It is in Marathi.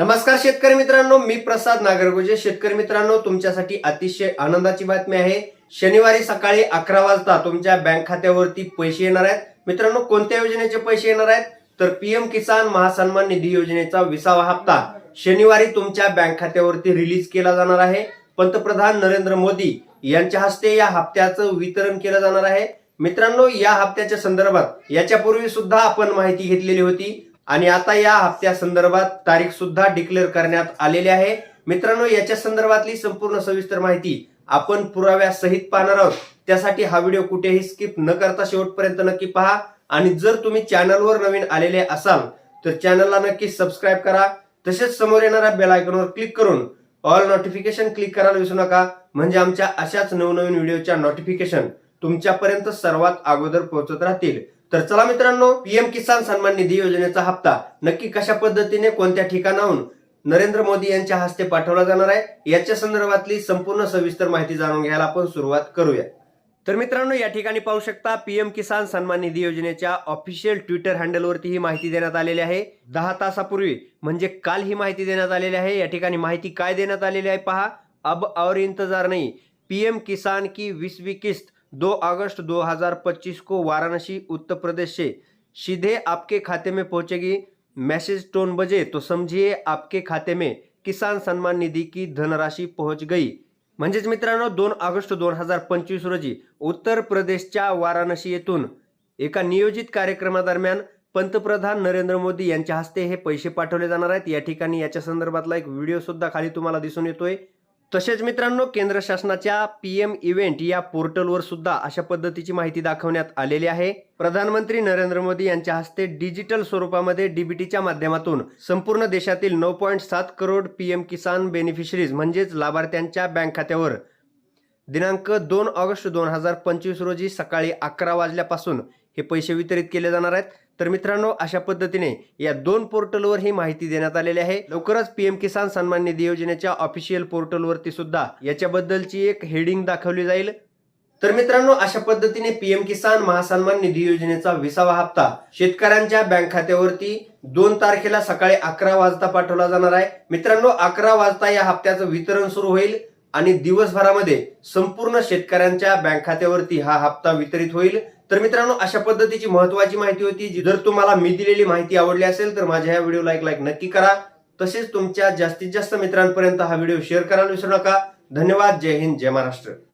नमस्कार शेतकरी मित्रांनो मी प्रसाद नागरगोजे. शेतकरी मित्रांनो तुमच्यासाठी अतिशय आनंदाची बातमी आहे. शनिवारी सकाळी अकरा वाजता तुमच्या बँक खात्यावरती पैसे येणार आहेत. मित्रांनो कोणत्या योजनेचे पैसे येणार आहेत? तर पीएम किसान महासन्मान निधी योजनेचा विसावा हप्ता शनिवारी तुमच्या बँक खात्यावरती रिलीज केला जाणार आहे. पंतप्रधान नरेंद्र मोदी यांच्या हस्ते या हप्त्याचं वितरण केलं जाणार आहे. मित्रांनो या हप्त्याच्या संदर्भात याच्यापूर्वी सुद्धा आपण माहिती घेतलेली होती. आणि आता या हप्त्या संदर्भात तारीख सुद्धा डिक्लेअर करण्यात आलेली आहे. मित्रांनो याच्या संदर्भातली संपूर्ण सविस्तर माहिती आपण पुराव्यासहित पाहणार आहोत. त्यासाठी हा व्हिडिओ कुठेही स्किप न करता शेवटपर्यंत नक्की पहा. आणि जर तुम्ही चॅनलवर नवीन आलेले असाल तर चॅनलला नक्की सबस्क्राईब करा. तसेच समोर येणाऱ्या बेल आयकॉनवर क्लिक करून ऑल नोटिफिकेशन क्लिक करायला विसरू नका. म्हणजे आमच्या अशाच नवनवीन व्हिडिओच्या नोटिफिकेशन तुमच्यापर्यंत सर्वात अगोदर पोहोचत राहतील. तर चला मित्रांनो पीएम किसान सन्मान निधी योजनेचा हप्ता नक्की कशा पद्धतीने कोणत्या ठिकाणाहून नरेंद्र मोदी यांच्या हस्ते पाठवला जाणार आहे? याच्या संदर्भातली संपूर्ण सविस्तर माहिती जाणून घ्यायला आपण सुरुवात करूया. तर मित्रांनो या ठिकाणी पाहू शकता पीएम किसान सन्मान निधी योजनेच्या ऑफिशियल ट्विटर हँडलवरती ही माहिती देण्यात आलेली आहे. दहा तासापूर्वी म्हणजे काल ही माहिती देण्यात आलेली आहे. या ठिकाणी माहिती काय देण्यात आलेली आहे पहा. अब और इंतजार नाही. पीएम किसान की वीसवी किस्त दो अगस्त 2025 को वाराणसी उत्तर प्रदेश से सीधे आपके खाते में पहुंचेगी। मैसेज टोन बजे तो समझिए आपके खाते में किसान सन्मान निधी की धनराशी पहुंच गई। म्हणजेच मित्रांनो दोन ऑगस्ट दोन हजार पंचवीस रोजी उत्तर प्रदेशच्या वाराणसी येथून एका नियोजित कार्यक्रमादरम्यान पंतप्रधान नरेंद्र मोदी यांच्या हस्ते हे पैसे पाठवले जाणार आहेत. या ठिकाणी याच्या संदर्भातला एक व्हिडिओ सुद्धा खाली तुम्हाला दिसून येतोय. तसेच मित्रांनो केंद्र शासनाच्या पी एम इव्हेंट या पोर्टलवर सुद्धा अशा पद्धतीची माहिती दाखवण्यात आलेली आहे. प्रधानमंत्री नरेंद्र मोदी यांच्या हस्ते डिजिटल स्वरूपामध्ये डीबीटीच्या माध्यमातून संपूर्ण देशातील नऊ पॉईंट सात crore P M Kisan beneficiaries म्हणजेच लाभार्थ्यांच्या बँक खात्यावर. दिनांक दोन ऑगस्ट दोन हजार पंचवीस रोजी सकाळी अकरा वाजल्यापासून हे पैसे वितरित केले जाणार आहेत. तर मित्रांनो अशा पद्धतीने या दोन पोर्टलवर ही माहिती देण्यात आलेली आहे. लवकरच पीएम किसान सन्मान निधी योजनेच्या ऑफिशियल पोर्टलवरती सुद्धा याच्याबद्दलची एक हेडिंग दाखवली जाईल. तर मित्रांनो अशा पद्धतीने पीएम किसान महासन्मान निधी योजनेचा विसावा हप्ता शेतकऱ्यांच्या बँक खात्यावरती दोन तारखेला सकाळी अकरा वाजता पाठवला जाणार आहे. मित्रांनो अकरा वाजता या हप्त्याचं वितरण सुरू होईल. आणि दिवसभरामध्ये संपूर्ण शेतकऱ्यांच्या बँक खात्यावरती हा हप्ता वितरित होईल. तर मित्रांनो अशा पद्धतीची महत्वाची माहिती होती जी जर तुम्हाला मी दिलेली माहिती आवडली असेल तर माझ्या या व्हिडिओला एक लाईक नक्की करा. तसेच तुमच्या जास्तीत जास्त मित्रांपर्यंत हा व्हिडिओ शेअर करायला विसरू नका. धन्यवाद. जय हिंद. जय महाराष्ट्र.